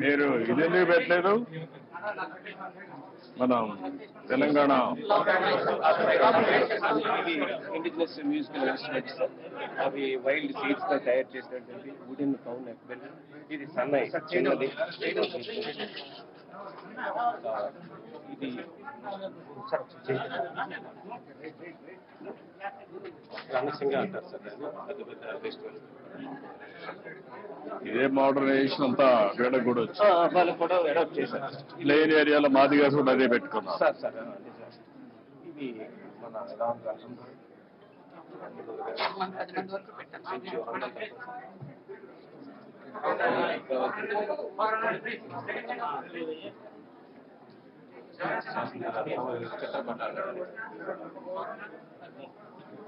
మీరు ఇది ఎందుకు పెట్టలేదు మనం తెలంగాణ ఇండిజినస్ మ్యూజికల్ ఇన్స్ట్రుమెంట్స్ అవి వైల్డ్ సీడ్స్తో తయారు చేసినటువంటి వుడెన్ ఎక్బెల్ ఇది సన్నై చిన్నది. ఇది రణసింగ అంటారు సార్. అది పెద్ద ఫెస్టివల్ ఇదే మోడర్నైజేషన్ అంతా వేడ కూడా వచ్చి వాళ్ళు కూడా అడాప్ట్ చేశారు. ప్లేన్ ఏరియాలో మాదిగా కూడా అదే పెట్టుకున్నారు. సార్ సార్ ఇది మన రామ్ రామ్ మనం పది మంది వరకు పెట్టాం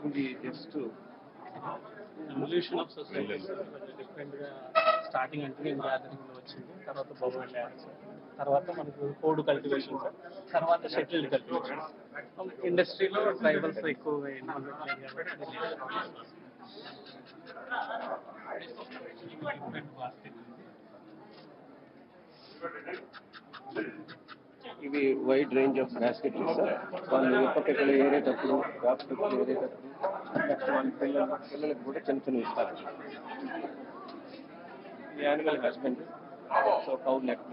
ఇది జస్ట్ ఎవల్యూషన్ ఆఫ్ సొసైటీ డిఫరెంట్గా స్టార్టింగ్ అంటే నేను గ్యాదరింగ్లో వచ్చింది తర్వాత బొమ్మల్ డ్యాన్స్ తర్వాత మనకు కోడ్ కల్టివేషన్ తర్వాత షెటిల్డ్ కల్టివేషన్ ఇండస్ట్రీలో ట్రైబల్స్ ఎక్కువగా ఇన్వాల్వ్ కాబట్టి అది లేదు. Different basket. ఇవి wide range of basket sir వాళ్ళు ఒక్కొక్కరు ఏరేటప్పుడు రాకపోతే ఏరేటప్పుడు నెక్స్ట్ వాళ్ళ పిల్లలు పిల్లలకు కూడా చిన్న చిన్న ఇస్తారు ఇది animal husband so cow neck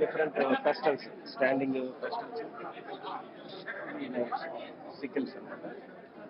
different pestles standing pestles sickles అన్నమాట ఈ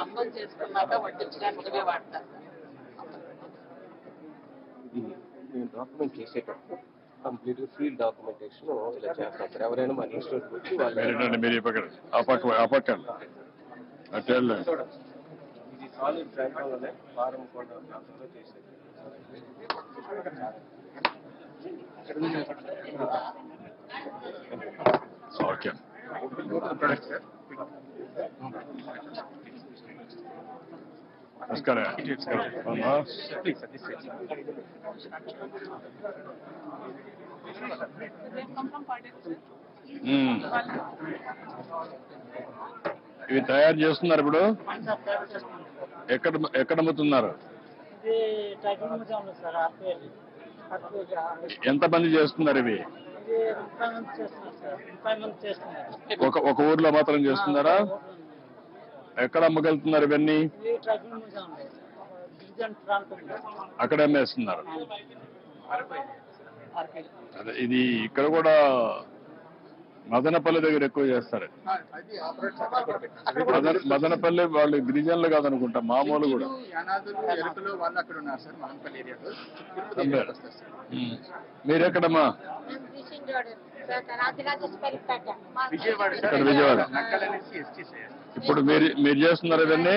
అమ్మం చేసుకున్నాక వడ్డించడానికి వాడతారు. ఇది మేము డాక్యుమెంట్ చేసేటప్పుడు కంప్లీట్ ఫీల్డ్ డాక్యుమెంటేషన్ ఇలా చేస్తాం సార్ ఎవరైనా మన ఇన్స్టిట్యూట్ వచ్చి వాళ్ళు మీరేంటండి మీరు ఈ పక్కన ఆ పక్క ఆ పక్కన. అట్టే వెళ్ళండి. ఇది సాలిడ్ ప్రాంతంలోనే వారం కూడా ప్రాంతంలో చేసేది ఓకే నమస్కారం అమ్మా. మ్మ్. ఇవి తయారు చేస్తున్నారు ఇప్పుడు? ఎక్కడ ఎక్కడ అమ్ముతున్నారు? ఎంతమంది చేస్తున్నారు ఇవి? ఒక ఒక ఊర్లో మాత్రం చేస్తున్నారా? ఎక్కడ అమ్మగలుగుతున్నారు ఇవన్నీ? అక్కడ అమ్మేస్తున్నారు. అదే ఇది ఇక్కడ కూడా మదనపల్లి దగ్గర ఎక్కువ చేస్తారు. మదన- మదనపల్లి వాళ్ళు గిరిజనులు కాదనుకుంటా మామూలు కూడా. మీరెక్కడమ్మా? ఇక్కడ విజయవాడ. ఇప్పుడు మీరు మీరు చేస్తున్నారు ఇవన్నీ?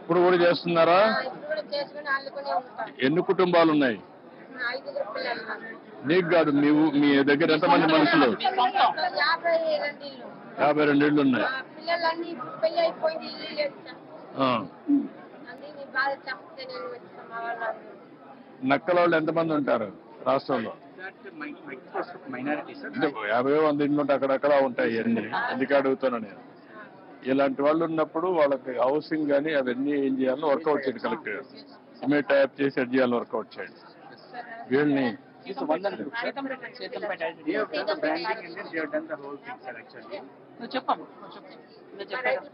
ఇప్పుడు కూడా చేస్తున్నారా? ఎన్ని కుటుంబాలు ఉన్నాయి? నీకు కాదు మీ ఊ- మీ దగ్గర ఎంతమంది మనుషులు యాభై రెండు ఇళ్ళు ఉన్నాయి. నక్కల వాళ్ళు ఎంతమంది ఉంటారు? రాష్ట్రంలో. యాభై వంద ఇండ్లు అక్కడక్కడ ఉంటాయి అన్ని. అందుకే అడుగుతున్నా నేను? ఇలాంటి వాళ్ళు ఉన్నప్పుడు వాళ్ళకి హౌసింగ్ కానీ అవన్నీ ఏం చేయాలో వర్కౌట్ చేయండి కలెక్టర్ సిమెంట్ టైప్ చేసి ఎడ్ చేయాలని వర్కౌట్ చేయండి. వీళ్ళని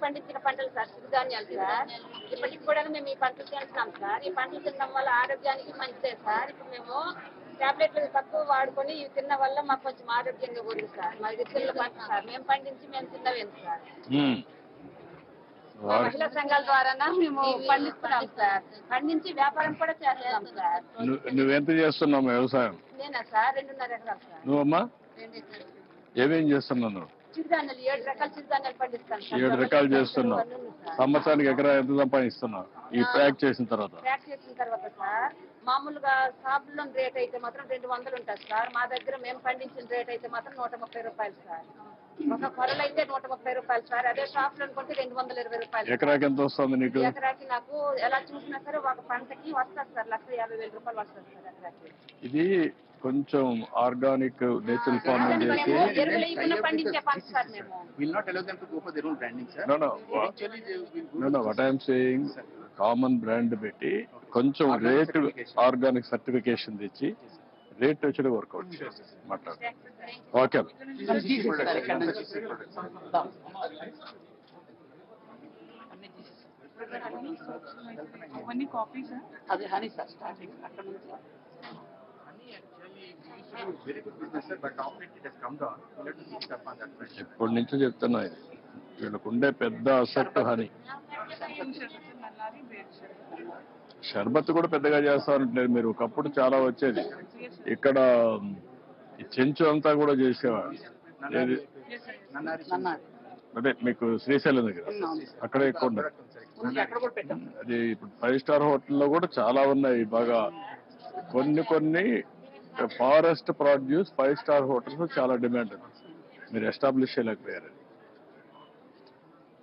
పండించిన పంటలు సార్ సిరిధాన్యాలు సార్ ఇప్పటికి కూడా మేము ఈ పంటలు తింటున్నాం సార్. ఈ పంటలు తినడం వల్ల ఆరోగ్యానికి మంచిదే సార్. ఇప్పుడు మేము టాబ్లెట్లు తక్కువ వాడుకొని ఇవి తిన్న వల్ల మాకు కొంచెం ఆరోగ్యంగా ఉంది సార్. మా ఇతరుల పంట సార్. మేము పండించి మేము తిన్నవేంది సార్. మహిళా సంఘాల ద్వారా మేము పండిస్తున్నాం సార్. పండించి వ్యాపారం కూడా చేస్తున్నాం సార్. నువ్వు నువ్వెంత చేస్తున్నావు వ్యవసాయం? నేనా సార్? రెండున్నర ఎకరాలు సార్. నువ్వమ్మా. ఏమేం చేస్తున్నావు నువ్వు? చిరుధాన్యాలు ఏడు రకాల చిరుధాన్యాలు పండిస్తాను. ఏడు రకాలు సార్. సంవత్సరానికి ఎకరా ఎంత సంపాదిస్తున్నావు ఈ ప్యాక్ చేసిన తర్వాత. ప్యాక్ చేసిన తర్వాత సార్ మామూలుగా షాపుల్లో రేట్ అయితే మాత్రం రెండు వందలు ఉంటుంది సార్. మా దగ్గర మేము పండించిన రేట్ అయితే మాత్రం నూట ముప్పై రూపాయలు సార్. ఒక కొరలు అయితే నూట ముప్పై రూపాయలు సార్. అదే షాప్లో కొంటే రెండు వందల ఇరవై రూపాయలు. ఎకరాకి ఎంత వస్తుంది నీకు? ఎకరాకి నాకు ఎలా చూసినా సరే ఒక పంటకి వస్తుంది సార్. లక్ష యాభై వేల రూపాయలు వస్తుంది సార్ ఎకరాకి. ఇది కొంచెం ఆర్గానిక్ నేచురల్ ఫార్మింగ్ చేసి what I'm saying common brand పెట్టి కొంచెం రేట్. ఆర్గానిక్ సర్టిఫికేషన్ తెచ్చి రేట్ వచ్చి వర్కౌట్ చేసి మాట్లాడు ఓకే. అవన్నీ కాపీస్ అది హనీ సార్ స్టార్టింగ్ అక్కడ నుంచి. ఇప్పటి నుంచి చెప్తున్నా ఇది? వీళ్ళకు ఉండే పెద్ద అసెట్ హనీ షర్బత్ కూడా పెద్దగా చేస్తారంటున్నారు మీరు. ఒకప్పుడు చాలా వచ్చేది. ఇక్కడ ఈ చెంచు అంతా కూడా చేసేవారు. అదే మీకు శ్రీశైలం దగ్గర. అక్కడ ఎక్కువ ఉండదు అది ఇప్పుడు ఫైవ్ స్టార్ హోటల్లో కూడా చాలా ఉన్నాయి. బాగా కొన్ని కొన్ని forest produce five star hotels చాలా డిమాండ్ ఉంది మీరు ఎస్టాబ్లిష్ చేయలేకపోయారు